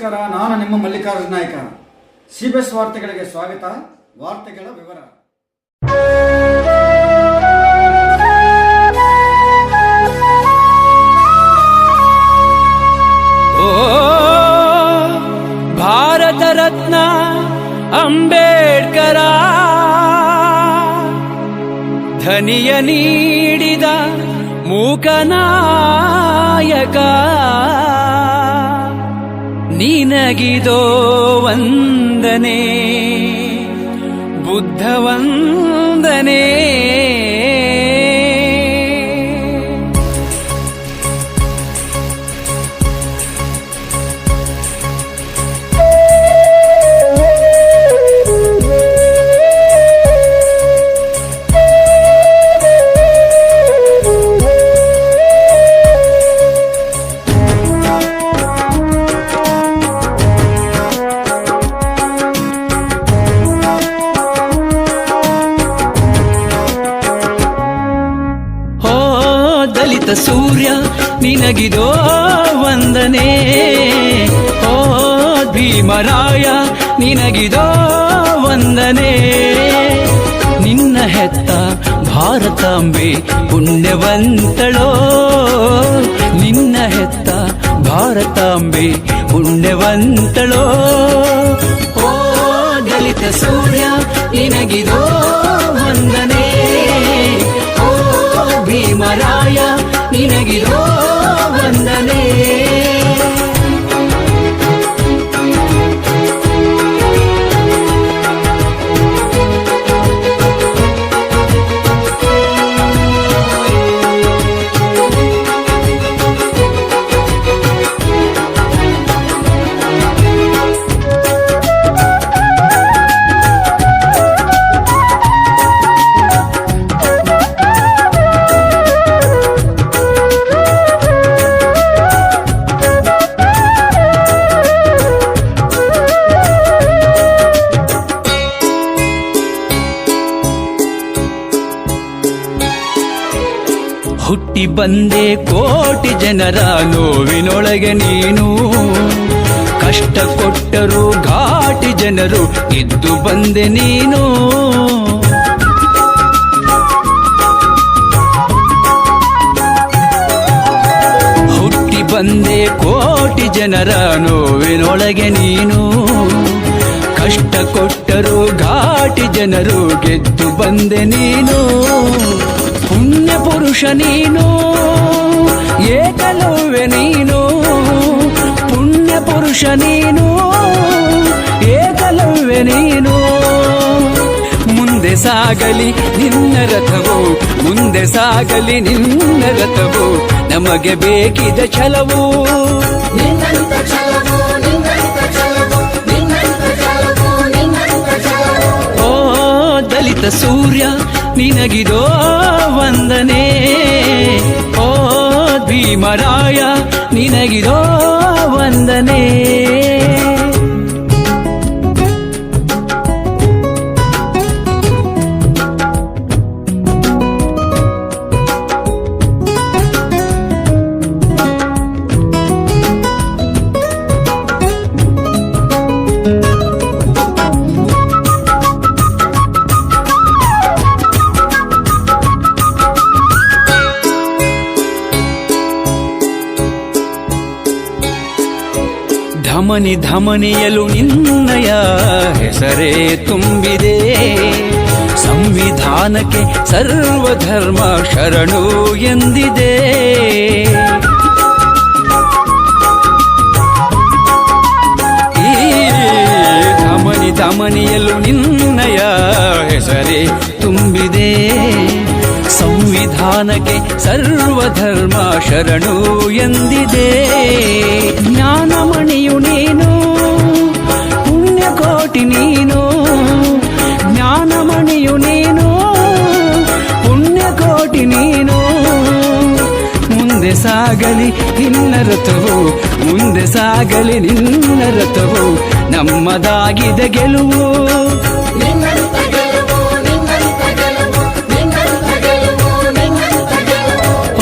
ನಮಸ್ಕಾರ, ನಾನು ನಿಮ್ಮ ಮಲ್ಲಿಕಾರ್ಜುನ ನಾಯ್ಕ. ಸಿಬಿಎಸ್ ವಾರ್ತೆಗಳಿಗೆ ಸ್ವಾಗತ, ವಾರ್ತೆಗಳ ವಿವರ. ಭಾರತ ರತ್ನ ಅಂಬೇಡ್ಕರ, ಧನಿಯ ನೀಡಿದ ಮೂಕನಾಯಕ ನಿನಗಿದೋ ವಂದನೆ ಬುದ್ಧ ದಲಿತ ಸೂರ್ಯ ನಿನಗಿದೋ ವಂದನೆ. ಓ ಭೀಮರಾಯ ನಿನಗಿದೋ ವಂದನೆ. ನಿನ್ನ ಹೆತ್ತ ಭಾರತಾಂಬೆ ಪುಣ್ಯವಂತಳೋ. ನಿನ್ನ ಹೆತ್ತ ಭಾರತಾಂಬೆ ಪುಣ್ಯವಂತಳೋ. ಓ ದಲಿತ ಸೂರ್ಯ ನಿನಗಿದೋ ಬಂದೆ ಕೋಟಿ ಜನರ ನೋವಿನೊಳಗೆ ನೀನು. ಕಷ್ಟ ಕೊಟ್ಟರು ಘಾಟಿ ಜನರು ಇದ್ದು ಬಂದೆ ನೀನು. ಹುಟ್ಟಿ ಬಂದೆ ಕೋಟಿ ಜನರ ನೋವಿನೊಳಗೆ ನೀನು. ಕಷ್ಟ ಕೊಟ್ಟರು ಘಾಟಿ ಜನರು ಗೆದ್ದು ಬಂದೆ ನೀನು. ಪುರುಷ ನೀನು ಏಕಲವ್ಯ ನೀನು ಪುಣ್ಯ ಪುರುಷ ನೀನು ಏಕಲವ್ಯ ನೀನು. ಮುಂದೆ ಸಾಗಲಿ ನಿನ್ನ ರಥವು ಮುಂದೆ ಸಾಗಲಿ ನಿನ್ನ ರಥವು ನಮಗೆ ಬೇಕಿದ ಛಲವು. ಓ ದಲಿತ ಸೂರ್ಯ ನಿನಗಿದೋ ವಂದನೆ. ಓ ಭೀಮರಾಯ ನಿನಗಿರೋ ವಂದನೆ. ಧಮನಿ ಧಮನಿಯಲು ನಿನ್ನಯ ಹೆಸರೇ ತುಂಬಿದೆ. ಸಂವಿಧಾನಕ್ಕೆ ಸರ್ವಧರ್ಮ ಶರಣು ಎಂದಿದೆ. ಧಮನಿ ಧಮನಿಯಲು ನಿನ್ನಯ ಹೆಸರೇ ತುಂಬಿದೆ. ಸಂವಿಧಾನಕ್ಕೆ ಸರ್ವಧರ್ಮ ಶರಣು ಎಂದಿದೆ. ಜ್ಞಾನಮಣಿಯು ಪುಣ್ಯಕೋಟಿ ನೀನು ಜ್ಞಾನಮಣಿಯು ನೀನು ಪುಣ್ಯಕೋಟಿ ನೀನು. ಮುಂದೆ ಸಾಗಲಿ ನಿನ್ನ ರಥವು, ಮುಂದೆ ಸಾಗಲಿ ನಿನ್ನ ರಥವು, ನಮ್ಮದಾಗಿದೆ ಗೆಲುವು.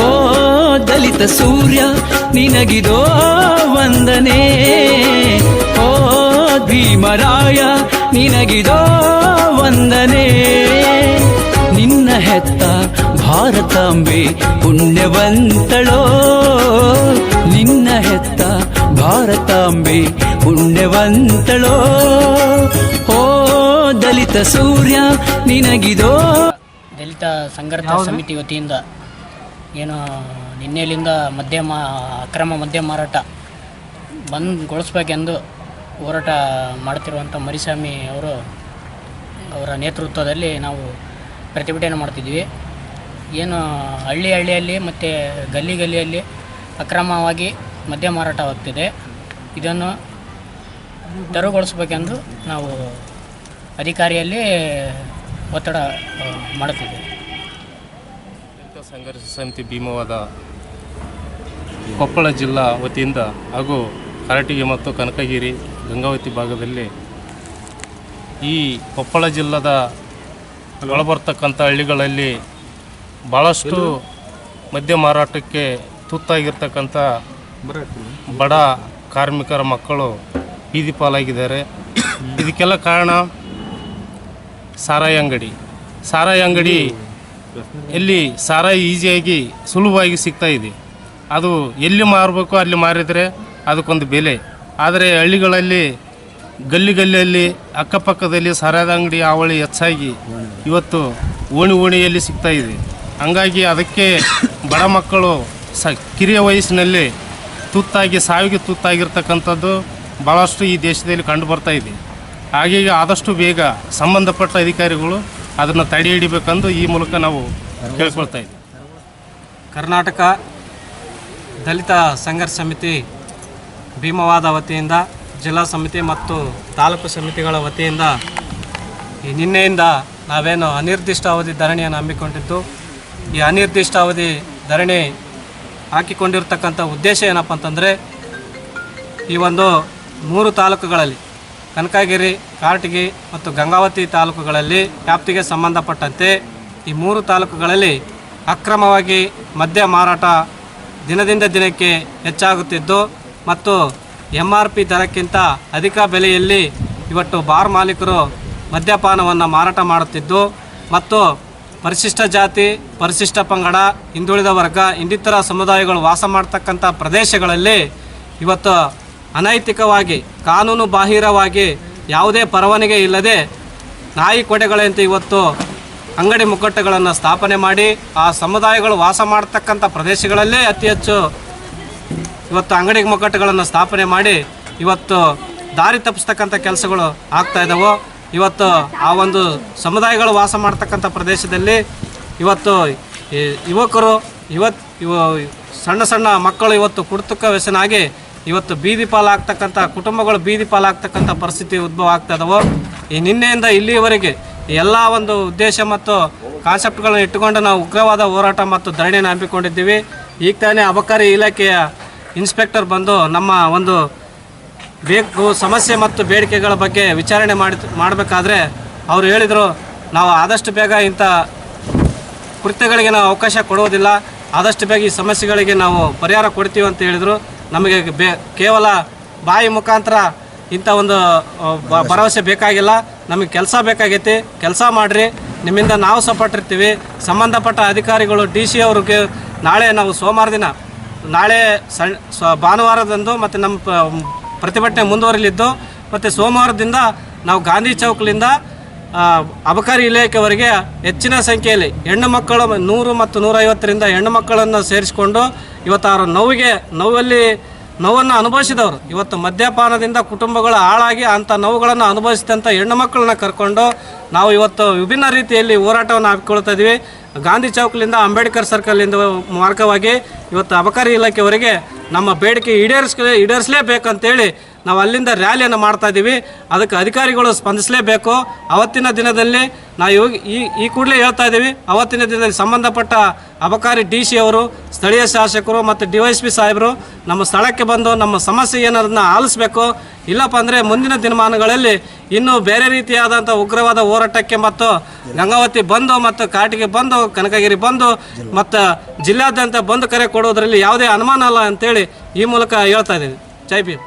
ಓ, ದಲಿತ ಸೂರ್ಯ, ನಿನಗಿದೋ ವಂದನೆ. ಭೀಮರಾಯ ನಿನಗಿದೋ ವಂದನೆ. ನಿನ್ನ ಹೆತ್ತ ಭಾರತಾಂಬೆ ಪುಣ್ಯವಂತಳೋ. ನಿನ್ನ ಹೆತ್ತ ಭಾರತಾಂಬೆ ಪುಣ್ಯವಂತಳೋ. ಓ ದಲಿತ ಸೂರ್ಯ ನಿನಗಿದೋ. ದಲಿತ ಸಂಘರ್ಷ ಸಮಿತಿ ವತಿಯಿಂದ ಏನು ನಿನ್ನೆಲಿಂದ ಮದ್ಯ ಮಾ ಅಕ್ರಮ ಮದ್ಯ ಮಾರಾಟ ಬಂದ್ಗೊಳಿಸ್ಬೇಕೆಂದು ಹೋರಾಟ ಮಾಡ್ತಿರುವಂಥ ಮರಿಸ್ವಾಮಿ ಅವರು ಅವರ ನೇತೃತ್ವದಲ್ಲಿ ನಾವು ಪ್ರತಿಭಟನೆ ಮಾಡ್ತಿದ್ವಿ. ಏನು ಹಳ್ಳಿ ಹಳ್ಳಿಯಲ್ಲಿ ಮತ್ತು ಗಲ್ಲಿ ಗಲ್ಲಿಯಲ್ಲಿ ಅಕ್ರಮವಾಗಿ ಮದ್ಯ ಮಾರಾಟವಾಗ್ತಿದೆ ಇದನ್ನು ತೆರವುಗೊಳಿಸ್ಬೇಕೆಂದು ನಾವು ಅಧಿಕಾರಿಯಲ್ಲಿ ಒತ್ತಡ ಮಾಡುತ್ತಿದ್ದೇವೆ. ಸಂಘರ್ಷ ಸಮಿತಿ ಭೀಮವಾದ ಕೊಪ್ಪಳ ಜಿಲ್ಲಾ ವತಿಯಿಂದ ಹಾಗೂ ಕರಟಿಗೆ ಮತ್ತು ಕನಕಗಿರಿ ಗಂಗಾವತಿ ಭಾಗದಲ್ಲಿ ಈ ಕೊಪ್ಪಳ ಜಿಲ್ಲದ ಒಳಬರ್ತಕ್ಕಂಥ ಹಳ್ಳಿಗಳಲ್ಲಿ ಭಾಳಷ್ಟು ಮದ್ಯ ಮಾರಾಟಕ್ಕೆ ತುತ್ತಾಗಿರ್ತಕ್ಕಂಥ ಬಡ ಕಾರ್ಮಿಕರ ಮಕ್ಕಳು ಬೀದಿ ಪಾಲಾಗಿದ್ದಾರೆ. ಇದಕ್ಕೆಲ್ಲ ಕಾರಣ ಸಾರಾಯಿ ಅಂಗಡಿ. ಸಾರಾಯಿ ಅಂಗಡಿ ಎಲ್ಲಿ ಸಾರಾಯಿ ಈಸಿಯಾಗಿ ಸುಲಭವಾಗಿ ಸಿಗ್ತಾ ಇದೆ. ಅದು ಎಲ್ಲಿ ಮಾರಬೇಕು ಅಲ್ಲಿ ಮಾರಿದರೆ ಅದಕ್ಕೊಂದು ಬೆಲೆ. ಆದರೆ ಹಳ್ಳಿಗಳಲ್ಲಿ ಗಲ್ಲಿ ಗಲ್ಲಿಯಲ್ಲಿ ಅಕ್ಕಪಕ್ಕದಲ್ಲಿ ಸರದ ಅಂಗಡಿ ಹಾವಳಿ ಹೆಚ್ಚಾಗಿ ಇವತ್ತು ಓಣಿ ಓಣಿಯಲ್ಲಿ ಸಿಗ್ತಾ ಇದೆ. ಹಂಗಾಗಿ ಅದಕ್ಕೆ ಬಡ ಮಕ್ಕಳು ಸ, ಕಿರಿಯ ವಯಸ್ಸಿನಲ್ಲಿ ತುತ್ತಾಗಿ, ಸಾವಿಗೆ ತುತ್ತಾಗಿರ್ತಕ್ಕಂಥದ್ದು ಭಾಳಷ್ಟು ಈ ದೇಶದಲ್ಲಿ ಕಂಡು ಬರ್ತಾ ಇದೆ. ಹಾಗಾಗಿ ಆದಷ್ಟು ಬೇಗ ಸಂಬಂಧಪಟ್ಟ ಅಧಿಕಾರಿಗಳು ಅದನ್ನು ತಡೆ ಹಿಡಿಬೇಕೆಂದು ಈ ಮೂಲಕ ನಾವು ಕೇಳ್ಕೊಳ್ತಾ ಇದ್ದೀವಿ. ಕರ್ನಾಟಕ ದಲಿತ ಸಂಘರ್ಷ ಸಮಿತಿ ಭೀಮವಾದ ವತಿಯಿಂದ ಜಿಲ್ಲಾ ಸಮಿತಿ ಮತ್ತು ತಾಲೂಕು ಸಮಿತಿಗಳ ವತಿಯಿಂದ ಈ ನಿನ್ನೆಯಿಂದ ನಾವೇನು ಅನಿರ್ದಿಷ್ಟ ಅವಧಿ ಧರಣಿಯನ್ನು ಹಮ್ಮಿಕೊಂಡಿದ್ದು, ಈ ಅನಿರ್ದಿಷ್ಟ ಅವಧಿ ಧರಣಿ ಹಾಕಿಕೊಂಡಿರ್ತಕ್ಕಂಥ ಉದ್ದೇಶ ಏನಪ್ಪ ಅಂತಂದರೆ, ಈ ಒಂದು ಮೂರು ತಾಲೂಕುಗಳಲ್ಲಿ, ಕನಕಗಿರಿ ಕಾಟಗಿ ಮತ್ತು ಗಂಗಾವತಿ ತಾಲೂಕುಗಳಲ್ಲಿ ವ್ಯಾಪ್ತಿಗೆ ಸಂಬಂಧಪಟ್ಟಂತೆ ಈ ಮೂರು ತಾಲೂಕುಗಳಲ್ಲಿ ಅಕ್ರಮವಾಗಿ ಮದ್ಯ ಮಾರಾಟ ದಿನದಿಂದ ದಿನಕ್ಕೆ ಹೆಚ್ಚಾಗುತ್ತಿದ್ದು ಮತ್ತು ಎಂ ಆರ್ ಪಿ ದರಕ್ಕಿಂತ ಅಧಿಕ ಬೆಲೆಯಲ್ಲಿ ಇವತ್ತು ಬಾರ್ ಮಾಲೀಕರು ಮದ್ಯಪಾನವನ್ನು ಮಾರಾಟ ಮಾಡುತ್ತಿದ್ದು ಮತ್ತು ಪರಿಶಿಷ್ಟ ಜಾತಿ, ಪರಿಶಿಷ್ಟ ಪಂಗಡ, ಹಿಂದುಳಿದ ವರ್ಗ ಇನ್ನಿತರ ಸಮುದಾಯಗಳು ವಾಸ ಮಾಡ್ತಕ್ಕಂಥ ಪ್ರದೇಶಗಳಲ್ಲಿ ಇವತ್ತು ಅನೈತಿಕವಾಗಿ, ಕಾನೂನು ಬಾಹಿರವಾಗಿ ಯಾವುದೇ ಪರವಾನಿಗೆ ಇಲ್ಲದೆ ನಾಯಿ ಕೊಡೆಗಳಂತೆ ಇವತ್ತು ಅಂಗಡಿ ಮುಗ್ಗಟ್ಟುಗಳನ್ನು ಸ್ಥಾಪನೆ ಮಾಡಿ ಆ ಸಮುದಾಯಗಳು ವಾಸ ಮಾಡ್ತಕ್ಕಂಥ ಪ್ರದೇಶಗಳಲ್ಲೇ ಅತಿ ಹೆಚ್ಚು ಇವತ್ತು ಅಂಗಡಿ ಮುಗ್ಗಟ್ಟುಗಳನ್ನು ಸ್ಥಾಪನೆ ಮಾಡಿ ಇವತ್ತು ದಾರಿ ತಪ್ಪಿಸ್ತಕ್ಕಂಥ ಕೆಲಸಗಳು ಆಗ್ತಾ ಇದ್ದಾವೆ ಇವತ್ತು ಆ ಒಂದು ಸಮುದಾಯಗಳು ವಾಸ ಮಾಡ್ತಕ್ಕಂಥ ಪ್ರದೇಶದಲ್ಲಿ ಇವತ್ತು ಯುವಕರು ಇವತ್ತು ಇವ ಸಣ್ಣ ಸಣ್ಣ ಮಕ್ಕಳು ಇವತ್ತು ಕುಡ್ತುಕ ವ್ಯಸನಾಗಿ ಇವತ್ತು ಬೀದಿ ಪಾಲಾಗ್ತಕ್ಕಂಥ ಕುಟುಂಬಗಳು ಬೀದಿ ಪಾಲಾಗ್ತಕ್ಕಂಥ ಪರಿಸ್ಥಿತಿ ಉದ್ಭವ ಆಗ್ತಾ ಇದಾವೆ. ಈ ನಿನ್ನೆಯಿಂದ ಇಲ್ಲಿಯವರೆಗೆ ಎಲ್ಲ ಒಂದು ಉದ್ದೇಶ ಮತ್ತು ಕಾನ್ಸೆಪ್ಟ್ಗಳನ್ನು ಇಟ್ಟುಕೊಂಡು ನಾವು ಉಗ್ರವಾದ ಹೋರಾಟ ಮತ್ತು ಧರಣಿಯನ್ನು ಹಮ್ಮಿಕೊಂಡಿದ್ದೀವಿ ಈಗ ತಾನೇ ಅಬಕಾರಿ ಇಲಾಖೆಯ ಇನ್ಸ್ಪೆಕ್ಟರ್ ಬಂದು ನಮ್ಮ ಒಂದು ಬೇಕು ಸಮಸ್ಯೆ ಮತ್ತು ಬೇಡಿಕೆಗಳ ಬಗ್ಗೆ ವಿಚಾರಣೆ ಮಾಡಿ ಮಾಡಬೇಕಾದ್ರೆ ಅವರು ಹೇಳಿದರು, ನಾವು ಆದಷ್ಟು ಬೇಗ ಇಂಥ ಕೃತ್ಯಗಳಿಗೆ ನಾವು ಅವಕಾಶ ಕೊಡುವುದಿಲ್ಲ, ಆದಷ್ಟು ಬೇಗ ಈ ಸಮಸ್ಯೆಗಳಿಗೆ ನಾವು ಪರಿಹಾರ ಕೊಡ್ತೀವಿ ಅಂತ ಹೇಳಿದರು. ನಮಗೆ ಬೇ, ಕೇವಲ ಬಾಯಿ ಮುಖಾಂತರ ಇಂಥ ಒಂದು ಭರವಸೆ ಬೇಕಾಗಿಲ್ಲ. ನಮಗೆ ಕೆಲಸ ಬೇಕಾಗೈತಿ, ಕೆಲಸ ಮಾಡಿರಿ. ನಿಮ್ಮಿಂದ ನಾವು ಸಪೋರ್ಟ್ ಇರ್ತೀವಿ. ಸಂಬಂಧಪಟ್ಟ ಅಧಿಕಾರಿಗಳು, ಡಿ ಸಿ ಅವ್ರಿಗೆ ನಾಳೆ ನಾವು ಸೋಮವಾರ ದಿನ ನಾಳೆ ಸಣ್ ಸ್ವ ಭಾನುವಾರದಂದು ಮತ್ತು ನಮ್ಮ ಪ್ರತಿಭಟನೆ ಮುಂದುವರಿಲಿದ್ದು, ಮತ್ತು ಸೋಮವಾರದಿಂದ ನಾವು ಗಾಂಧಿ ಚೌಕ್ಲಿಂದ ಅಬಕಾರಿ ಇಲಾಖೆವರೆಗೆ ಹೆಚ್ಚಿನ ಸಂಖ್ಯೆಯಲ್ಲಿ ಹೆಣ್ಣು ಮಕ್ಕಳು ನೂರು ಮತ್ತು ನೂರೈವತ್ತರಿಂದ ಹೆಣ್ಣು ಮಕ್ಕಳನ್ನು ಸೇರಿಸಿಕೊಂಡು ಇವತ್ತು ಅವರ ನೋವಿಗೆ, ನೋವಲ್ಲಿ ನೋವನ್ನು ಅನುಭವಿಸಿದವರು. ಇವತ್ತು ಮದ್ಯಪಾನದಿಂದ ಕುಟುಂಬಗಳು ಹಾಳಾಗಿ ಅಂಥ ನೋವುಗಳನ್ನು ಅನುಭವಿಸಿದಂಥ ಹೆಣ್ಣು ಮಕ್ಕಳನ್ನ ಕರ್ಕೊಂಡು ನಾವು ಇವತ್ತು ವಿಭಿನ್ನ ರೀತಿಯಲ್ಲಿ ಹೋರಾಟವನ್ನು ಹಾಕಿಕೊಳ್ತಾ ಇದ್ದೀವಿ ಗಾಂಧಿ ಚೌಕ್ಲಿಂದ ಅಂಬೇಡ್ಕರ್ ಸರ್ಕಲಿಂದ ಮಾರ್ಗವಾಗಿ ಇವತ್ತು ಅಬಕಾರಿ ಇಲಾಖೆಯವರಿಗೆ ನಮ್ಮ ಬೇಡಿಕೆ ಈಡೇರಿಸ್ ಈಡೇರಿಸಲೇಬೇಕಂತೇಳಿ ನಾವು ಅಲ್ಲಿಂದ ರ್ಯಾಲಿಯನ್ನು ಮಾಡ್ತಾ ಇದ್ದೀವಿ. ಅದಕ್ಕೆ ಅಧಿಕಾರಿಗಳು ಸ್ಪಂದಿಸಲೇಬೇಕು. ಅವತ್ತಿನ ದಿನದಲ್ಲಿ ನಾವು ಇವಾಗ ಈ ಈ ಕೂಡಲೇ ಹೇಳ್ತಾ ಇದ್ದೀವಿ. ಅವತ್ತಿನ ದಿನದಲ್ಲಿ ಸಂಬಂಧಪಟ್ಟ ಅಬಕಾರಿ ಡಿ ಸಿ ಅವರು, ಸ್ಥಳೀಯ ಶಾಸಕರು ಮತ್ತು ಡಿ ವೈ ಎಸ್ ಪಿ ಸಾಹೇಬರು ನಮ್ಮ ಸ್ಥಳಕ್ಕೆ ಬಂದು ನಮ್ಮ ಸಮಸ್ಯೆ ಏನಾರನ್ನ ಆಲಿಸಬೇಕು. ಇಲ್ಲಪ್ಪ ಅಂದರೆ ಮುಂದಿನ ದಿನಮಾನಗಳಲ್ಲಿ ಇನ್ನೂ ಬೇರೆ ರೀತಿಯಾದಂಥ ಉಗ್ರವಾದ ಹೋರಾಟಕ್ಕೆ ಮತ್ತು ಗಂಗಾವತಿ ಬಂದು ಮತ್ತು ಕಾಟಿಗೆ ಬಂದು, ಕನಕಗಿರಿ ಬಂದು ಮತ್ತು ಜಿಲ್ಲಾದ್ಯಂತ ಬಂದು ಕರೆ ಕೊಡೋದ್ರಲ್ಲಿ ಯಾವುದೇ ಅನುಮಾನ ಅಲ್ಲ ಅಂತೇಳಿ ಈ ಮೂಲಕ ಹೇಳ್ತಾ ಇದ್ದೀನಿ ಜೈ ಭೀಮ್.